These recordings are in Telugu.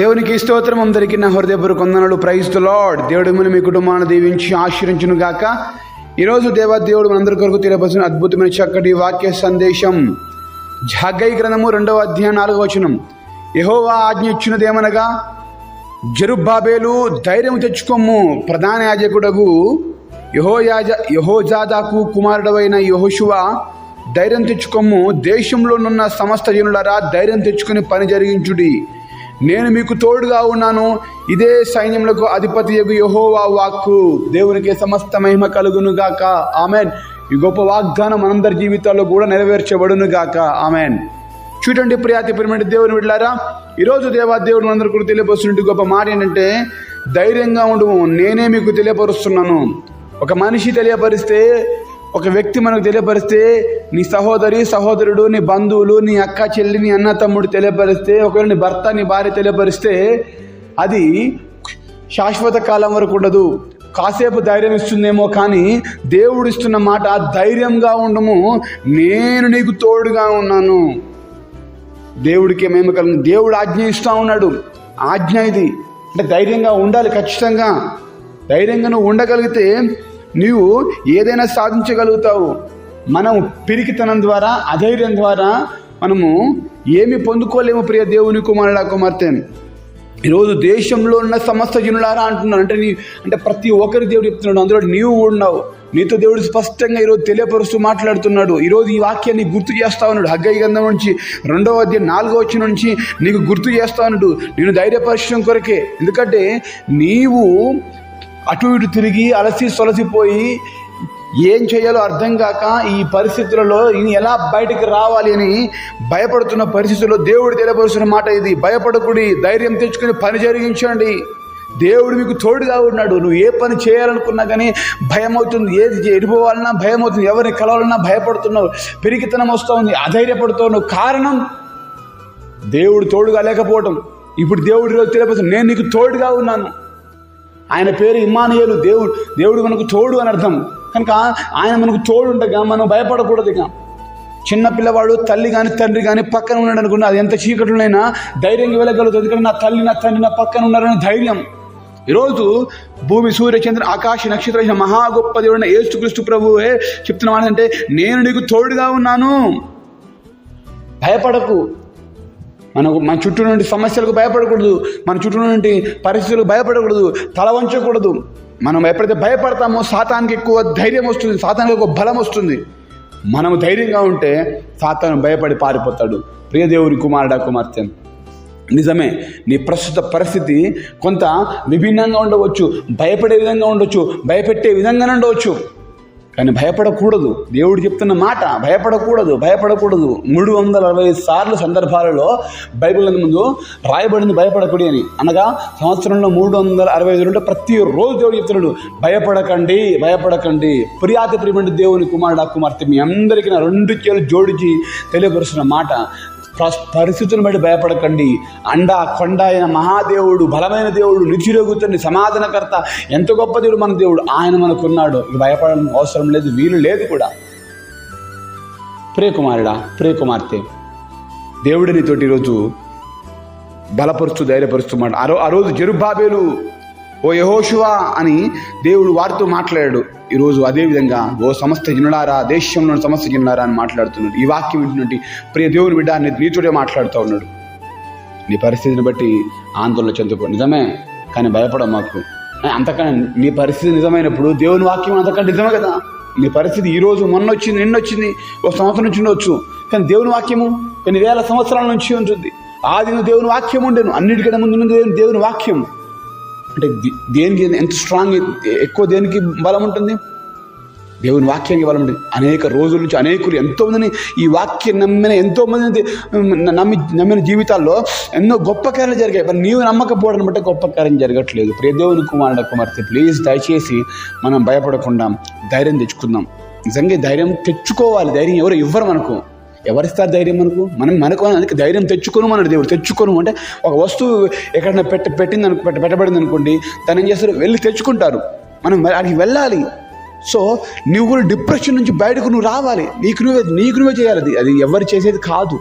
దేవునికి స్తోత్రం. అందరికీ నా హృదయపూర్వక వందనాలు. ప్రైజ్ లార్డ్ దేవుడు మీ కుటుంబాన్ని దీవించి ఆశ్రయించును గాక ఈరోజు దేవాదేవుడు మనందరి కొరకు తెలియపరిచిన అద్భుతమైన చక్కటి వాక్య సందేశం. జాగై గ్రంథము రెండవ అధ్యాయం నాలుగవ వచనం. యహోవా ఆజ్ఞ ఇచ్చినదేమనగా జరుబ్బాబేలు ధైర్యం తెచ్చుకోము ప్రధాన యాజకుడగు యహోయాజ యహోజాదాకు కుమారుడవైన యహోశువ ధైర్యం తెచ్చుకోము దేశంలోనున్న సమస్త జనులరా ధైర్యం తెచ్చుకుని పని జరిగించుడి. నేను మీకు తోడుగా ఉన్నాను. ఇదే సైన్యములకు అధిపతి యహోవా వాక్కు. దేవునికి సమస్త మహిమ కలుగును గాక ఆమెన్. ఈ గొప్ప వాగ్దానం మనందరి జీవితాల్లో కూడా నెరవేర్చబడును గాక ఆమెన్. చూడండి ప్రియాతి ప్రియమైన దేవుని విడలారా ఈరోజు దేవా దేవుడు మనందరూ కూడా తెలియపరుస్తున్నట్టు గొప్ప మాట ఏంటంటే ధైర్యంగా ఉండము. నేనే మీకు తెలియపరుస్తున్నాను. ఒక మనిషి తెలియపరిస్తే ఒక వ్యక్తి మనకు తెలియపరిస్తే నీ సహోదరి సహోదరుడు నీ బంధువులు నీ అక్క చెల్లి నీ అన్న తమ్ముడు తెలియపరిస్తే ఒకవేళ నీ భర్త నీ భార్య తెలియపరిస్తే అది శాశ్వత కాలం వరకు ఉండదు. కాసేపు ధైర్యం ఇస్తుందేమో కానీ దేవుడు ఇస్తున్న మాట ధైర్యంగా ఉండము. నేను నీకు తోడుగా ఉన్నాను. దేవుడికి మేము కలిగిన దేవుడు ఆజ్ఞ ఇస్తూ ఉన్నాడు. ఆజ్ఞ ఇది. అంటే ధైర్యంగా ఉండాలి ఖచ్చితంగా. ధైర్యంగా నువ్వు ఉండగలిగితే నీవు ఏదైనా సాధించగలుగుతావు. మనం పిరికితనం ద్వారా అధైర్యం ద్వారా మనము ఏమి పొందుకోలేము ప్రియ దేవుని కుమారుడ కుమార్తె ఈరోజు దేశంలో ఉన్న సమస్త జనులారా అంటున్నాను అంటే నీ అంటే ప్రతి ఒక్కరి దేవుడు చెప్తున్నాడు. అందులో నీవు ఉన్నావు. నీతో దేవుడు స్పష్టంగా ఈరోజు తెలియపరుస్తూ మాట్లాడుతున్నాడు. ఈరోజు ఈ వాక్యాన్ని గుర్తు చేస్తా ఉన్నాడు. హగ్గయ్య గంధం నుంచి రెండవ అధ్యాయం నాలుగో వచ్చిన నుంచి నీకు గుర్తు చేస్తా ఉన్నాడు. నేను ధైర్యపరచడం కొరకే. ఎందుకంటే నీవు అటు ఇటు తిరిగి అలసి సొలసిపోయి ఏం చేయాలో అర్థం కాక ఈ పరిస్థితులలో ఈయన ఎలా బయటికి రావాలి అని భయపడుతున్న పరిస్థితుల్లో దేవుడు తెలియపరుస్తున్న మాట ఇది. భయపడకుడి ధైర్యం తెచ్చుకుని పని జరిగించండి. దేవుడు మీకు తోడుగా ఉన్నాడు. నువ్వు ఏ పని చేయాలనుకున్నా కానీ భయం అవుతుంది ఏది ఎడిపోవాలన్నా భయం అవుతుంది ఎవరిని కలవాలన్నా భయపడుతున్నావు. పెరిగితనం వస్తూ ఉంది. అధైర్యపడుతున్నావు. కారణం? దేవుడు తోడుగా లేకపోవటం. ఇప్పుడు దేవుడి రోజు తెలియపరుస్తుంది నేను నీకు తోడుగా ఉన్నాను. ఆయన పేరు ఇమ్మానుయేలు. దేవుడు దేవుడు మనకు తోడు అని అర్థం. కనుక ఆయన మనకు తోడుండగా మనం భయపడకూడదు ఇక. చిన్న పిల్లవాడు తల్లి కానీ తండ్రి కానీ పక్కన ఉన్నాడు అనుకున్నా అది ఎంత చీకటిలోనైనా ధైర్యంగా వెళ్ళగలుగుతుంది. ఎందుకంటే నా తల్లి నా తండ్రి నా పక్కన ఉన్నారనే ధైర్యం. ఈరోజు భూమి సూర్య చంద్ర ఆకాశ నక్షత్ర మహా గొప్ప దేవుడైన యేసుక్రీస్తు ప్రభువే చెప్తున్న మాట అంటే నేను నీకు తోడుగా ఉన్నాను. భయపడకు. మనకు మన చుట్టూ నుండి సమస్యలకు భయపడకూడదు. మన చుట్టూ నుండి పరిస్థితులకు భయపడకూడదు. తల వంచకూడదు. మనం ఎప్పుడైతే భయపడతామో సాతానికి ఎక్కువ ధైర్యం వస్తుంది సాతానికి ఎక్కువ బలం వస్తుంది. మనం ధైర్యంగా ఉంటే సాతాను భయపడి పారిపోతాడు. ప్రియదేవుని కుమారుడా కుమార్తె నిజమే నీ ప్రస్తుత పరిస్థితి కొంత విభిన్నంగా ఉండవచ్చు భయపడే విధంగా ఉండొచ్చు భయపెట్టే విధంగానే ఉండవచ్చు. కానీ భయపడకూడదు. దేవుడు చెప్తున్న మాట భయపడకూడదు భయపడకూడదు. మూడు వందల అరవై సార్లు సందర్భాలలో బైబిల్ ముందు రాయబడింది భయపడకూడదు అని. అనగా సంవత్సరంలో మూడు వందల అరవై ఐదు ఉంటే ప్రతిరోజు దేవుడు చెప్తున్నాడు భయపడకండి భయపడకండి. ప్రియాతి ప్రియమైన దేవుని కుమారుడు కుమార్తె మీ అందరికీ నా రెండు చేలు జోడించి తెలియపరుస్తున్న మాట. పరిస్థితులను బట్టి భయపడకండి. అండ కొండ అయిన మహాదేవుడు బలమైన దేవుడు నిచ్చిరొగుతుని సమాధానకర్త ఎంత గొప్ప దేవుడు మన దేవుడు ఆయన మనకున్నాడు. ఇక భయపడడం అవసరం లేదు వీలు లేదు కూడా. ప్రియకుమారుడా ప్రియకుమార్తె దేవుడిని తోటి ఈరోజు బలపరుస్తూ ధైర్యపరుస్తూ మాట. ఆ ఆ రోజు జరుబాబేలు ఓ యహోషువా అని దేవుడు వారితో మాట్లాడాడు. ఈరోజు అదేవిధంగా ఓ సమస్త జనులారా దేశంలో సమస్త జనులారా అని మాట్లాడుతున్నాడు. ఈ వాక్యం వింటున్నట్టు ప్రియ దేవుని బిడ్డ నీ- మాట్లాడుతూ ఉన్నాడు. నీ పరిస్థితిని బట్టి ఆందోళన చెందుకో. నిజమే కానీ భయపడ మాకు. అంతకన్నా నీ పరిస్థితి నిజమైనప్పుడు దేవుని వాక్యం అంతకంటే నిజమే కదా. నీ పరిస్థితి ఈరోజు మొన్న వచ్చింది నిన్న వచ్చింది ఒక సంవత్సరం నుంచి ఉండొచ్చు. కానీ దేవుని వాక్యము కొన్ని వేల సంవత్సరాల నుంచి ఉంటుంది. ఆది దేవుని వాక్యం ఉండేను. అన్నిటికంటే ముందు దేవుని వాక్యం అంటే దేనికి ఎంత స్ట్రాంగ్ ఎక్కువ దేనికి బలం ఉంటుంది? దేవుని వాక్యానికి బలం ఉంటుంది. అనేక రోజుల నుంచి అనేకులు ఎంతో మందిని ఈ వాక్యం నమ్మిన ఎంతో మంది నమ్మి నమ్మిన జీవితాల్లో ఎన్నో గొప్ప కార్యాలు జరిగాయి. మరి నీవు నమ్మకపోవడం బట్టి గొప్ప కార్యం జరగట్లేదు. ప్రియదేవుని కుమారుడు కుమార్తె ప్లీజ్ దయచేసి మనం భయపడకుండా ధైర్యం తెచ్చుకుందాం. నిజంగా ధైర్యం తెచ్చుకోవాలి. ధైర్యం ఎవరు ఇవ్వరు మనకు. ఎవరిస్తారు ధైర్యం మనకు? మనం మనకు అందుకే ధైర్యం తెచ్చుకోను అన్నాడు దేవుడు. తెచ్చుకోను అంటే ఒక వస్తువు ఎక్కడైనా పెట్ట పెట్టింది అనుకో పెట్ట పెట్టబడింది అనుకోండి తను ఏం చేస్తారు వెళ్ళి తెచ్చుకుంటారు. మనం అక్కడికి వెళ్ళాలి. సో నువ్వు కూడా డిప్రెషన్ నుంచి బయటకు నువ్వు రావాలి. నీకు నువ్వే నీకు నువ్వే చేయాలి అది. అది ఎవరు చేసేది కాదు.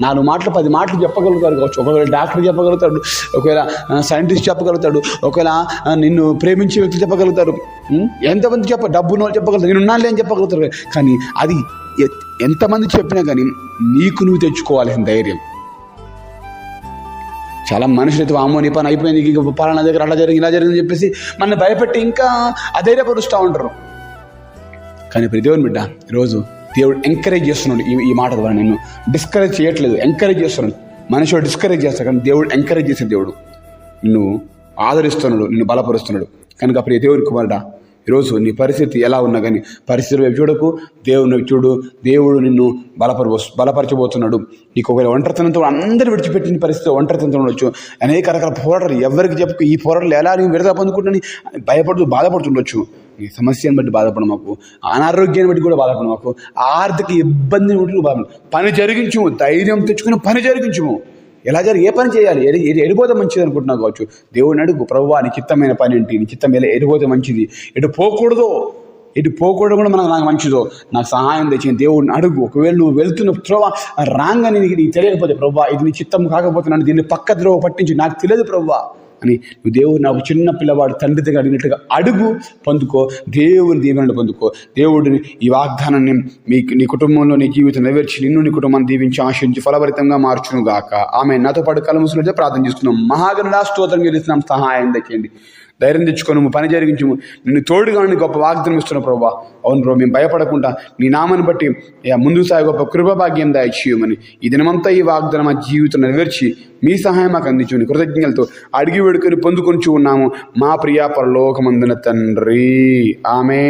నాలుగు మాటలు పది మాటలు చెప్పగలుగుతారు కావచ్చు. ఒకవేళ డాక్టర్ చెప్పగలుగుతాడు ఒకవేళ సైంటిస్ట్ చెప్పగలుగుతాడు ఒకవేళ నిన్ను ప్రేమించే వ్యక్తి చెప్పగలుగుతారు ఎంతమంది చెప్ప డబ్బు వాళ్ళు చెప్పగలుగుతారు. నేను ఉన్నాను అని చెప్పగలుగుతారు. కానీ అది ఎంతమంది చెప్పినా కానీ నీకు నువ్వు తెచ్చుకోవాల్సిన ధైర్యం. చాలా మనుషులు అయితే అమ్మో నీ పని అయిపోయింది ఇంక పలానా దగ్గర అలా జరిగింది ఇలా జరిగింది చెప్పేసి మన భయపెట్టి ఇంకా అధైర్యపరుస్తూ ఉంటారు. కానీ ఇప్పుడు దేవుని బిడ్డ ఈరోజు దేవుడు ఎంకరేజ్ చేస్తున్నాడు ఈ ఈ మాట ద్వారా నిన్ను. డిస్కరేజ్ చేయట్లేదు ఎంకరేజ్ చేస్తున్నాడు. మనిషి డిస్కరేజ్ చేస్తాడు కానీ దేవుడు ఎంకరేజ్ చేసే దేవుడు. నిన్ను ఆదరిస్తున్నాడు నిన్ను బలపరుస్తున్నాడు. కనుక ప్రియ దేవుని కుమారుడా ఈరోజు నీ పరిస్థితి ఎలా ఉన్నా కానీ పరిస్థితి వైపు చూడకు దేవుని వైపు చూడు దేవుడు నిన్ను బలపరబో బలపరచబోతున్నాడు. నీకు ఒకవేళ ఒంటరితనంతో అందరూ విడిచిపెట్టిన పరిస్థితి ఒంటరితనంతో ఉండొచ్చు. అనేక రకాల పోరాటాలు ఎవరికి చెప్పు ఈ పోరాటాలు ఎలా నేను విడత పొందుకుంటానని భయపడుతూ బాధపడుతుండొచ్చు. ఈ సమస్యను బట్టి బాధపడ మాకు అనారోగ్యాన్ని బట్టి కూడా బాధపడడం మాకు ఆర్థిక ఇబ్బందిని బట్టి బాధపడు పని జరిగించుము ధైర్యం తెచ్చుకుని పని జరిగించుము. ఎలా జరిగి ఏ పని చేయాలి? ఎడి ఎడిపోతే మంచిది అనుకుంటున్నావు కావచ్చు. దేవుని అడుగు ప్రభు నీ చిత్తమైన పని ఏంటి? నిచిత్తం ఎలా ఎడిపోతే మంచిది? ఎటు పోకూడదో? ఎటు పోకూడదు కూడా మనకు నాకు మంచిదో? నాకు సహాయం తెచ్చిన దేవుడిని అడుగు. ఒకవేళ నువ్వు వెళ్తున్న త్రోవ రాంగ్ అని నీకు తెలియకపోతే ప్రభు ఇది నీ చిత్తం కాకపోతే నన్ను దీన్ని పక్క ద్రోవ పట్టించి నాకు తెలియదు ప్రభు అని నువ్వు దేవుడు నాకు చిన్న పిల్లవాడు తండ్రి దగ్గర అడిగినట్టుగా అడుగు పొందుకో. దేవుని దీవెనలు పొందుకో. దేవుడిని ఈ వాగ్దానాన్ని మీ నీ కుటుంబంలో నీ జీవితం నెరవేర్చి నిన్ను నీ కుటుంబాన్ని దీవించి ఆశించి ఫలభరితంగా మార్చును గాక ఆమె నాతో పాటు కలముసులు ప్రార్థన చేస్తున్నాం. మహాగణుడా స్తోత్రం గెలుస్తున్నాం సహాయం దక్కండి ధైర్యం తెచ్చుకొని పని జరిగించుము నిన్ను తోడుగా ఉండి గొప్ప వాగ్దానం ఇస్తున్న ప్రభా. అవును ప్రభు మేము భయపడకుండా నీ నామాన్ని బట్టి యా, ముందుకు సాగే గొప్ప కృపభాగ్యం దయచేయమని ఈ దినమంతా ఈ వాగ్దానం మా జీవితం నెరవేర్చి మీ సహాయం మాకు అందించుకుని కృతజ్ఞతలతో అడిగి వేడుకొని పొందుకొని ఉన్నాము మా ప్రియా పరలోకమందున తండ్రి. ఆమె